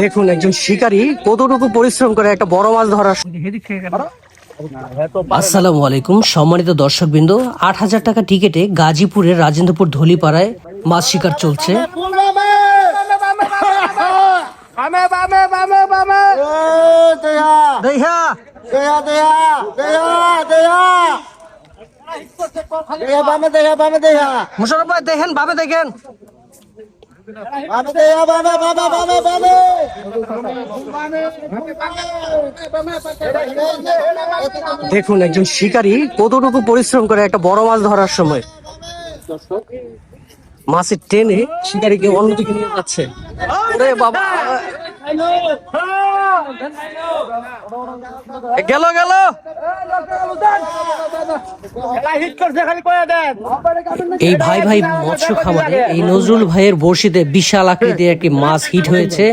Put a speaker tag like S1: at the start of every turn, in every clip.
S1: দেখুন একজন শিকারী কতটুকু পরিশ্রম করে একটা বড় মাছ ধরার আসসালামু আলাইকুম সম্মানিত দর্শকবৃন্দ আট হাজার টাকা টিকেটে গাজীপুরের রাজেন্দ্রপুর ধলিপাড়ায় মাছ শিকার চলছে। দেহা মুশারফ ভাই দেখেন ভাবে দেখেন। দেখুন একজন শিকারী কতটুকু পরিশ্রম করে একটা বড় মাছ ধরার সময়। মাছের টেনে শিকারীকে অন্যদিকে নিয়ে যাচ্ছে। ওরে বাবা। গেল গেল। এই ভাই ভাই মৎস্য খামারে এই নজরুল ভাইয়ের বড়শিতে বিশাল আকৃতির একটি মাছ হিট হয়েছে।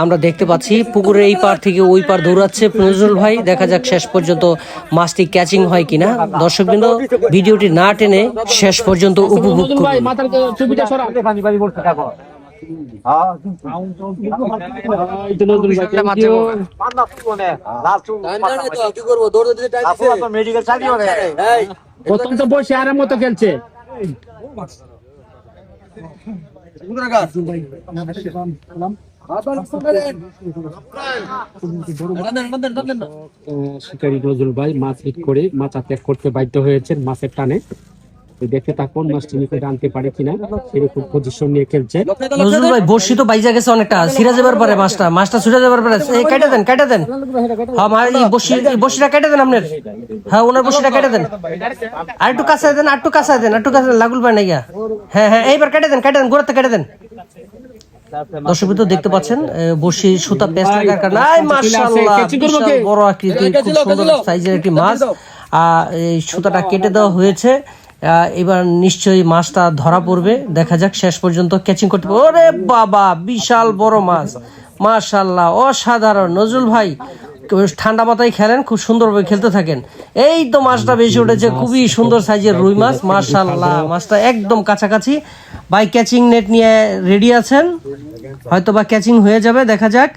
S1: আমরা দেখতে পাচ্ছি পুকুরের এই পার থেকে ওই পার দৌড়াচ্ছে নজরুল ভাই। দেখা যাক শেষ পর্যন্ত মাছটি ক্যাচিং হয় কিনা। দর্শকবৃন্দ ভিডিওটি না টেনে শেষ পর্যন্ত উপভোগ করুন।
S2: কি করব দৌড় দিতে চাইছে
S3: প্রথম তো বসে আরাম মতো খেলছে শিকারী নজরুল ভাই মাছ হিট করে মাছ ত্যাগ করতে বাধ্য হয়েছেন মাছের টানে। দেখতে থাকুন মাছটি নিকটে আনতে পারে কিনা। সেরকম পজিশন নিয়ে খেলছে।
S1: নজরুল ভাই বর্ষি তো বাইজা গেছে অনেকটা। সিরা যাবার পারে মাছটা মাছটা ছুটে যাবার পারে। এই কেটে দেন কেটে দেন। হ্যাঁ এই বর্ষি বর্ষিটা কেটে দেন আপনার। হ্যাঁ ওনার বর্ষিটা কেটে দেন। আর একটু কাছে দেন আর একটু কাছে দেন আর একটু কাছে লাগুল পায় না গিয়া হ্যাঁ হ্যাঁ এইবার কেটে দেন কেটে দেন গোড়াতে কেটে দেন। দর্শক তো দেখতে পাচ্ছেন বর্ষি সুতা পেস্ট লাগার কারণে। আই মাশাআল্লাহ বিশাল বড় আকৃতির খুব সুন্দর সাইজের একটি মাছ। আহ, এই সুতাটা কেটে দেওয়া হয়েছে। এবার নিশ্চয়ই মাছটা ধরা পড়বে। দেখা যাক শেষ পর্যন্ত ক্যাচিং করতে ওরে বাবা বিশাল বড় মাছ। মাশাল্লাহ অসাধারণ। নজরুল ভাই ঠান্ডা মাথায় খেলেন খুব সুন্দরভাবে খেলতে থাকেন। এই তো মাছটা বেশি উঠেছে খুবই সুন্দর সাইজের রুই মাছ। মাশাল্লাহ মাছটা একদম কাছাকাছি। ভাই ক্যাচিং নেট নিয়ে রেডি আছেন? হয়তো বা ক্যাচিং হয়ে যাবে দেখা যাক।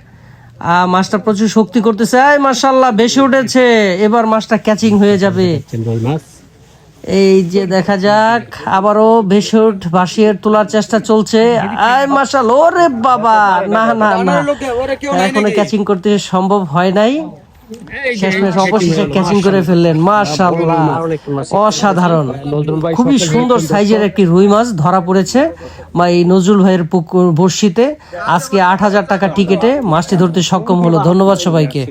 S1: আহ, মাছটা প্রচুর শক্তি করতেছে। এই মাশাল্লাহ বেশি উঠেছে। এবার মাছটা ক্যাচিং হয়ে যাবে।
S3: মাছ।
S1: এই যে দেখা যাক, আবারও ভেসুট ভাসিয়ে তোলার চেষ্টা চলছে। আয় মাশাল, ওরে বাবা, না না না।
S2: এখনও
S1: ক্যাচিং করতে সম্ভব হয় নাই। অবশেষে ক্যাচিং করে ফেললেন অসাধারণ। খুবই সুন্দর সাইজের একটি রুই মাছ ধরা পড়েছে পুকুর আজকে আট হাজার টাকা টিকেটে মাছটি ধরতে সক্ষম হলো। ধন্যবাদ সবাইকে।